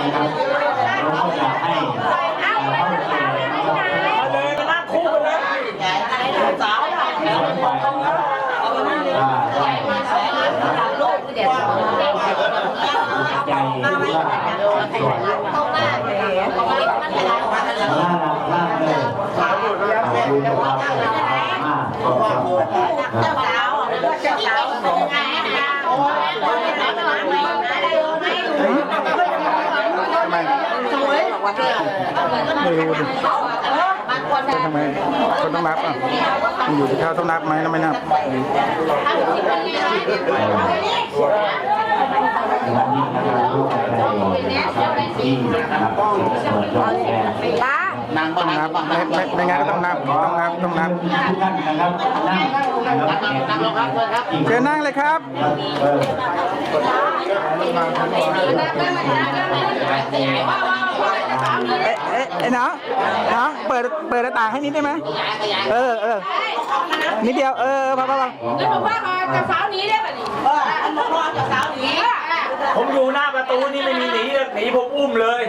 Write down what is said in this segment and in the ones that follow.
นะครับเราก็จะให้เอ่อเข้าเสียนะครับมาเลยมานั่งคู่กันเลยสาวน่ะสองฝ่ายนะครับอ่าได้ใจว่าส่วนล่าล่าเลยดูนะครับมาขอบคุณครับทำไม ไม่รู้ดิทำไมคนต้องนับอะมันอยู่ที่เขาต้องนับไหมแล้วไม่นับวันนี้นะครับลูกอะไรที่นะครับเปิดยอดแชร์ต้องนับไม่ไม่ไม่งั้นก็ต้องนับต้องนับต้องนับทุกท่านนะครับนั่งนะครับนั่งลงครับเชิญนั่งเลยครับ เออเอ๊ะเอ๊ะเอ๊ะน้องน้องเปิดเปิดหน้าต่างให้นิดได้ไหมเออเออนิดเดียวเออพอพอพอผมอยู่หน้าประตูนี่ไม่มีหนีเลยหนีผมอุ้มเลย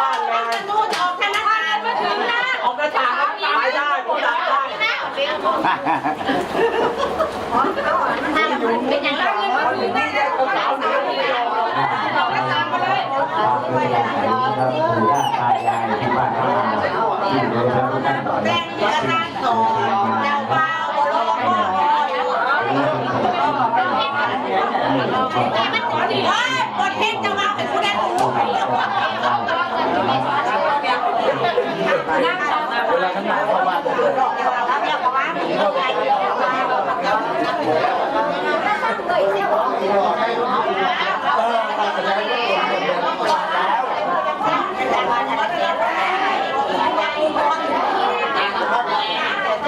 บ้านเลยออกหน้าต่างแล้วตายได้ผมดักได้ เป็นอย่างไรเงินมาถึงได้แล้วสาวสาวนี่บอกแล้วตามมาเลยครับปู่ย่าตายายที่บ้านเราที่เดินทางทุกท่านก่อนนะเดือนละสอเจ้าบ่าวบ่รอบ่มันก่อนดิเฮ้ยบนเทศเจ้าบ่าเป็นผู้ได้รู้นั่งต่อเวลาขนาดเข้ามาแล้วเรียกว่ามีอะไร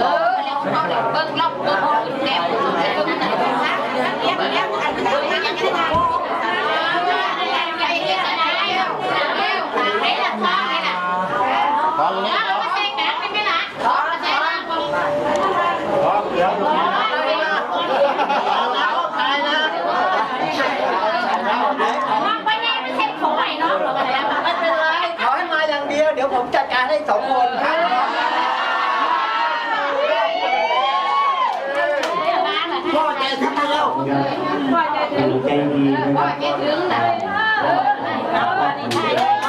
เออแล้วเขาเบิ่งรอบเบิ่งแนวเรียกเรียกอันนี้ยังไม่ได้ ไม่เป็นไรขอให้มาอย่างเดียว เดี๋ยว ผมจัดการให้สองคนครับปู่ย่าปู่ใจดีนะครับไ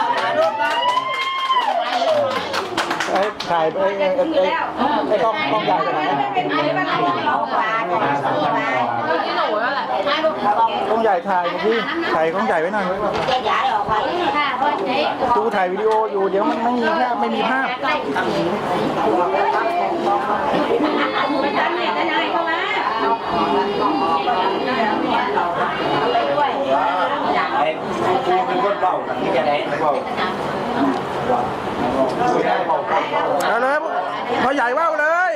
อ้ถ่ายไอ้ไอ้ไอ้ไอ้กล้องกล้องใหญ่ไปไหนอะกล้องใหญ่ถ่ายพี่ถ่ายกล้องใหญ่ไว้หน่อยดูถ่ายวิดีโออยู่เดี๋ยวมันไม่มีภาพไม่มีภาพไอ้กูเป็นคนเบาที่จะได้เบา เอาเลยพอใหญ่ว่าวเลย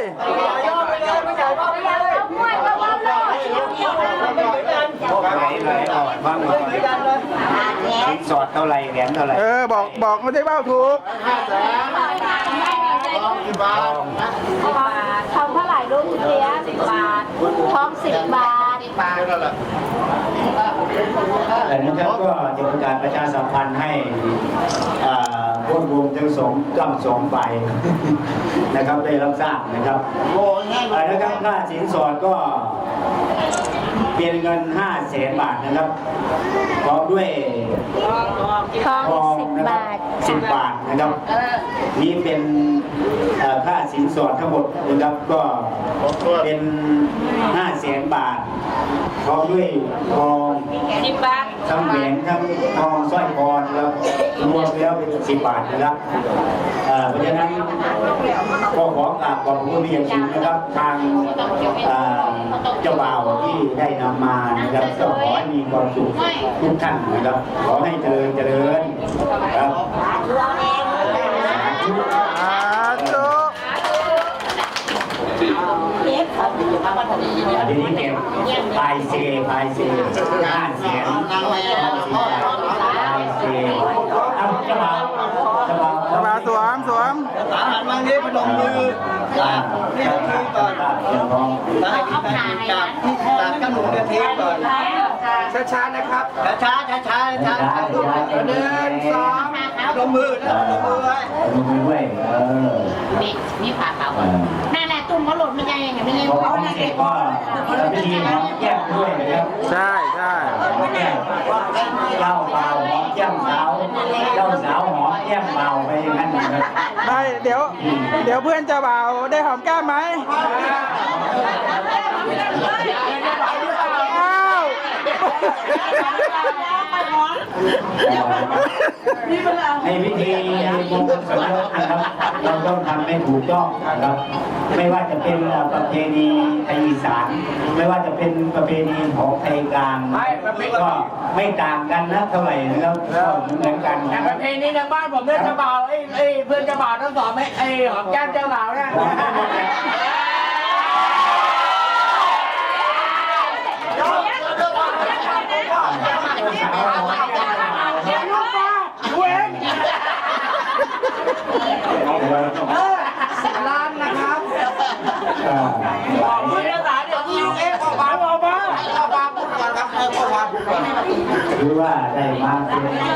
ไหนไหนอ่อนบ้างหน่อยสินสอดเท่าไหร่แหวนเท่าไหร่เออบอกบอกไม่ได้ว่าวถูกทองเท่าไหร่ลูกเลี้ยสิบบาททองสิบบาท แต่นะครับก็จะเป็นการประชาสัมพันธ์ให้อ่าพวกรวมทั้งสองกำสองฝ่ายนะครับได้รับทราบนะครับอ่านะครับค่าสินสอดก็เป็นเงิน5 0 0แสนบาทนะครับพร้อมด้วยทองทอง สิบนะครับบาทสิบบาทนะครับนี่เป็นเอ่อค่าสินสอดทั้งหมดนะครับก็เป็นห้าแสนบาทพร้อมด้วยทองสิบบาททั้งแหวนทั้งทองสร้อยคอนะครับรวมแล้วเป็นสิบบาทนะครับเอ่อเพราะฉะนั้นก็ขอกราบขอบคุณเป็นอย่างสูงนะครับ ทางเอ่อเจ้าบ่าวที่ได้นำมานะครับก็ขอให้มีความสุขทุกท่านนะครับขอให้เจริญเจริญครับ ทีนี้เก็บพายเซพายเซห้าแสนพายเซเอาเจ้าบ่าวเจ้าบ่าวมาสวมสวมหันมานี้พนมมืออ่าได้กินได้กินจากจากจมูกกระเทียมก่อน ช้าๆนะครับช้าช้าช้าช้าช้าลูกหนึ่งสองลงมือนะลงมือไว้ลงมือด้วยเออมีมีผ่าเขาเออนั่นแหละตุ่มเขาหล่นไม่ใช่ยังไงไม่เล่นพอทำเสร็จก็พิธีหอมแก้มด้วยนะครับใช่ใช่หอมแก้มเจ้าเบาหอมแก้มสาวเจ้าสาวหอมแก้มเบาไปอย่างนั้นนะครับไม่เดี๋ยว เดี๋ยวเพื่อนเจะบ่าวได้หอมแก้มไหมอ้าว ในพิธีมงคลสมรสนะครับเราต้องทำให้ถูกต้องนะครับ ไม่ว่าจะเป็นประเพณีไทยอีสานไม่ว่าจะเป็นประเพณีของไทยกลางก็ไม่ต่างกันนะเท่าไหร่นะครับก็เหมือนกันแต่นะปครัระบเพณีในบ้านผมเนี่ยเจ้าบ่าวไอ้ไอ้เพื่อนเจ้าบ่าวทั้งสองไม่ไอ้หอมแก้มเจ้าบ่าว เนี่ยร้านนะครับบอกพื่อนเจ้าสาเดี๋ยวยิงเอ๊ะพ่อบ้าพ่อบ้าพ่อพาพูดก่อนครับให้พ่อพาพูดก่อนหรือว่าได้มาเป็นที่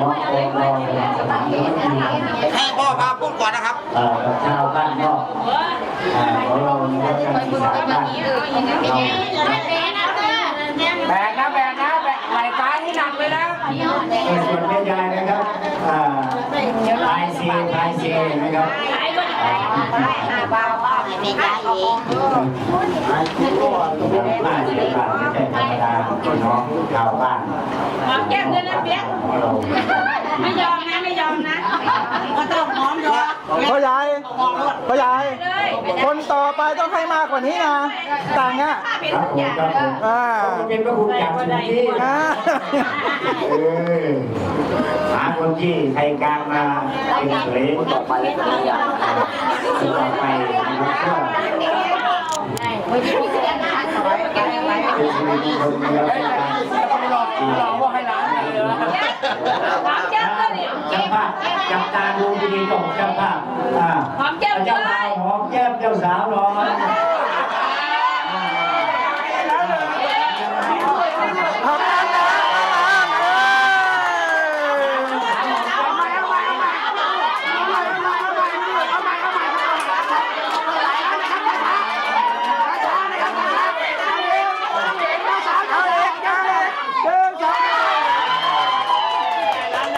ขององรองสถานที่ให้พ่อพาพูดก่อนนะครับเอ่อกับชาวบ้านนอกอ่าของเรานี่ก็จะมีสามบ้านเราแบกนะแบกนะแบกไหล่ซ้ายให้หนักเลยนะ เออส่วนแม่ยายนะครับอ่าพายเซพายเซนะครับ ไม่ได้เองห้าสิบบาทไม่ใช่ธรรมดาพี่น้องชาวบ้านหอมแก้มด้วยนะเปี๊ยกของเราไม่ยอมนะไม่ยอมนะก็ต้องหอมดอกพ่อใหญ่พ่อใหญ่คนต่อไปต้องให้มากกว่านี้นะต่างอะครับผมครับผมอ่าเป็นพระคุณจากสุที่อ่าเออหาคนที่ไทยกลางมาเป็นเขยต่อไปต่อไปนะครับก็เป็นชีวิตคนเดียวกันต้อรอรอว่าให้ร้านเลยหอมแก้มด้วยดิจับภาจับตาดูดีๆก่อนจับภาพอ่าหอมแก้มด้เจ้าวยสาวหอมแก้มเจ้าสาวหน่อย ทำงานนะ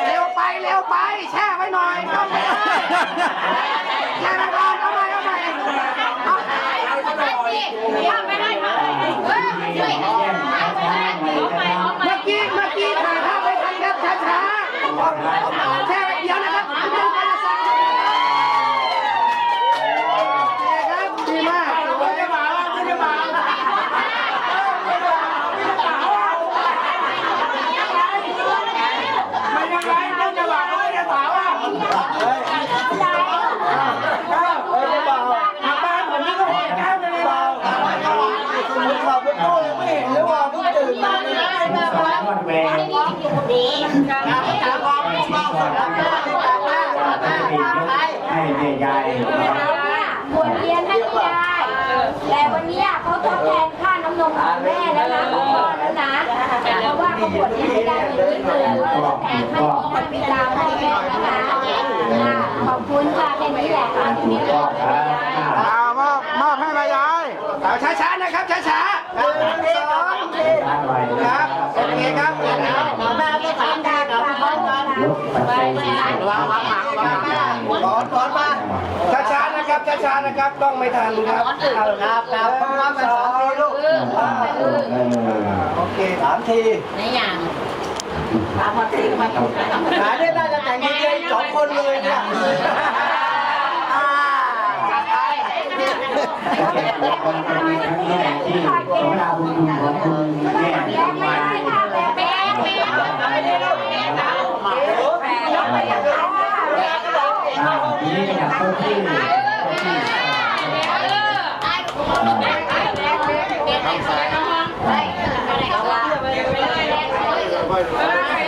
เร็วไปเร็วไปแช่ไว้หน่อยครับแช่ไว้ก่อนเอาใหม่เอาใหม่ ไม่ได้ค่ะเฮ้ยช่วยหอมไปหอมไป เมื่อกี้เมื่อกี้ถ่ายภาพไม่ทันครับช้าๆ แช่รับคุณผู้ชมจะสั่งครับดีมาก เพื่อนเจ้าบ่าวเพื่อนเจ้าบ่าวมันยังไงเพื่อนเจ้าบ่าวเพื่อนเจ้าสาวอะ เฮ้ยเบา ทางบ้านผมนี่ก็หอมแก้มเลยเบา คุณ ขับรถตู้ยังไม่เห็นหรือว่าเพิ่งตื่นมาเนี่ยสินสอดทอดแหวนดีสินสอดให้แม่ยายบวชเรียนให้ไม่ได้แต่วันนี้เขาทดแทนค่าน้ำนมของแม่แล้วนะของพ่อแล้วนะเพราะว่าเขาบวชเรียนไม่ได้เลยนี่คือว่าทดแทนให้พ่อให้บิดาให้แม่นะคะค่ะขอบคุณค่ะแค่นี้แหละค่ะที่มีเรื่องให้ยายเอามอบมอบให้มายายเอาช้าๆนะครับช้าๆ ร้านไว้ครับโอเคครับแม่ก็ทำได้กับพ่อกันยกปัจจัยสี่วางวางหางวางถอนถอนมาช้าๆนะครับช้าๆนะครับกล้องไม่ทันครับครับครับครับมาสองทีลูกโอเคสามทีในอย่างสามทีมาหาได้น่าจะแต่งงานสองคนเลยเนี่ยอ่าแก่ตัวคนเป็นครั้งแรกที่ขอลาบุญคุณของคุณแม่ทำมา แป๊ะแป๊ะ อ่าที นี้จากต้นที่